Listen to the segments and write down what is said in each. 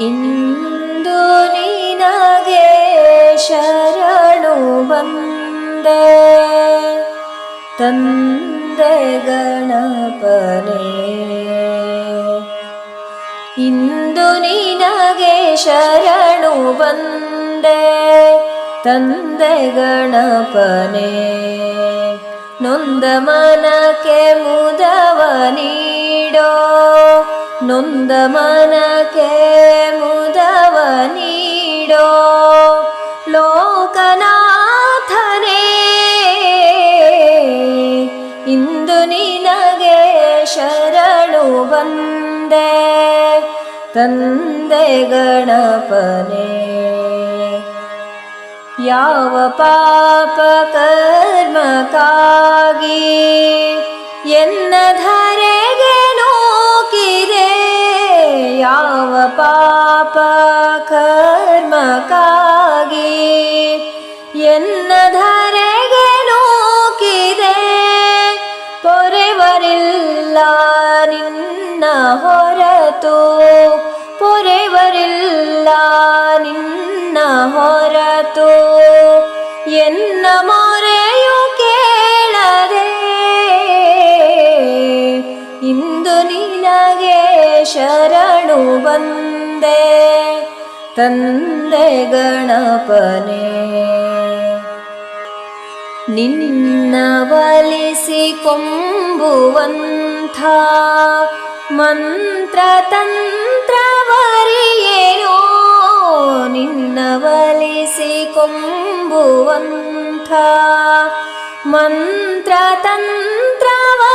ಇಂದು ನಿನಗೆ ಶರಣು ಬಂದೆ. ತಂದೆ ಗಣಪನೇ ಇಂದು ನಿನಗೆ ಶರಣು ಬಂದೆ. ತಂದೆ ಗಣಪನೇ ನೊಂದ ಮನಕ್ಕೆ वन्दे तन्दे गणपने याव पापकर्मकागी कर्मका ಹೊರತು ಪೊರೆವರಿಲ್ಲ, ನಿನ್ನ ಹೊರತು. ಎನ್ನ ಮೊರೆಯು ಕೇಳದೆ, ಇಂದು ನಿನಗೆ ಶರಣು ಬಂದೆ, ತಂದೆ ಗಣಪನೆ. ನಿನ್ನ ಬಲಿಸಿ ಕೊಂಬುವಂಥ ಮಂತ್ರ ತಂತ್ರವರಿಯೇನೋ ನಿನ್ನ ಒಲಿಸಿ ಕೊಂಬುವಂಥ ಮಂತ್ರ ತಂತ್ರವರಿಯೇನೋ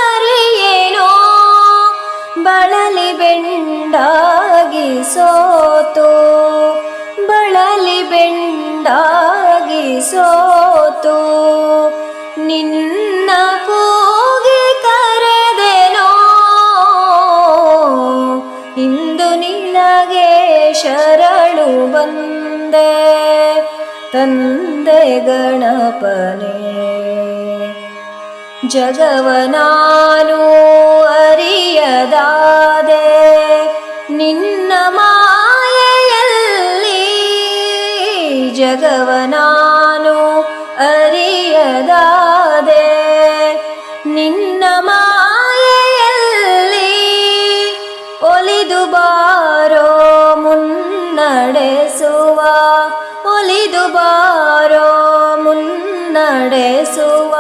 ಬಳಲಿ ಬೆಂಡಾಗಿ ಸೋತು ತಂದೆ ಗಣಪನೆ. ಜಗವನಾನು ಅರಿಯದಾದೆ ನಿನ್ನ ಮಾಯೆಯಲ್ಲಿ ಜಗವನಾನು ಅರಿಯದಾದೆ ನಿನ್ನ ಮಾಯೆಯಲ್ಲಿ ಒಲಿದು ಬಾರೋ ಮುನ್ನಡೆಸುವ ಬಾರೋ ಮುನ್ನಡೆಸುವ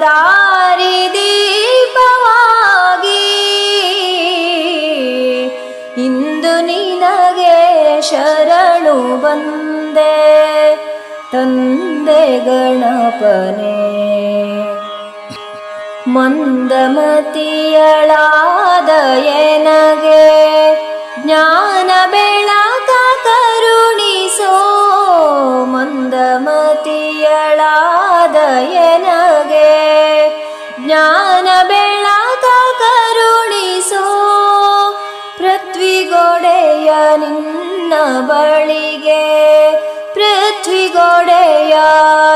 ದಾರಿ ದೀಪವಾಗಿ ಇಂದು ನಿನಗೆ ಶರಣು ಬಂದೆ ತಂದೆ ಗಣಪನೆ ಮಂದಮತಿಯಳಾದ ಎನಗೆ ಜ್ಞಾನ ನಿನ್ನ ಬಳಿಗೆ ಪೃಥ್ವಿಗೊಡೆಯ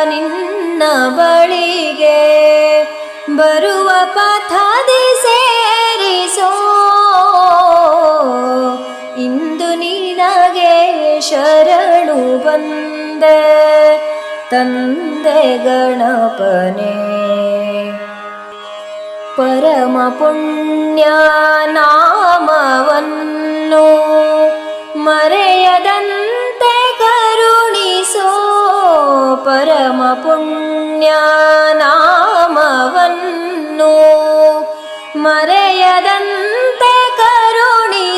ನಿನ್ನ ಬಳಿಗೆ ಬರುವ ಪಥದಿ ಸೇರಿಸೋ ಇಂದು ನಿನಗೆ ಶರಣು ಬಂದೆ ತಂದೆ ಗಣಪನೆ ಪರಮ ಪುಣ್ಯ ನಾಮವನ್ನು परमपुण्यानामवन्नु। मरयदन्ते करुणि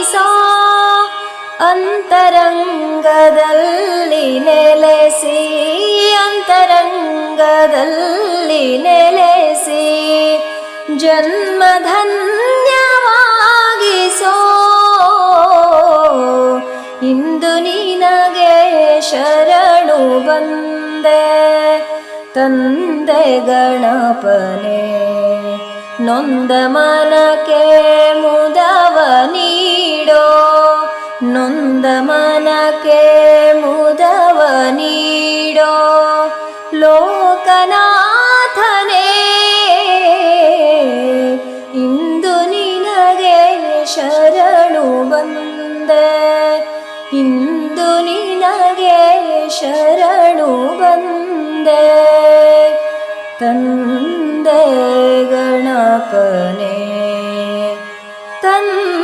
अन्तरङ्गदल्लि नेलेसि अन्तरङ्गदल्लि नेलेसि। जन्मधन्यवागिसो इन्दुनि नगे शरणुबन् ಶರಣು ಬಂದೆ ತಂದೆ ಗಣಪನೆ, ನೊಂದ ಮನಕ್ಕೆ ಮುದವ ನೀಡೋ, ನೊಂದ ಮನಕ್ಕೆ ಮುದವ ನೀಡೋ, ಲೋಕನಾಥನೇ, ಇಂದು ನಿನಗೆ ಶರಣು ಬಂದೆ ಶರಣು ನಿನಗೆ ತಂದೆ तन्दे तन्दे गणपने तन्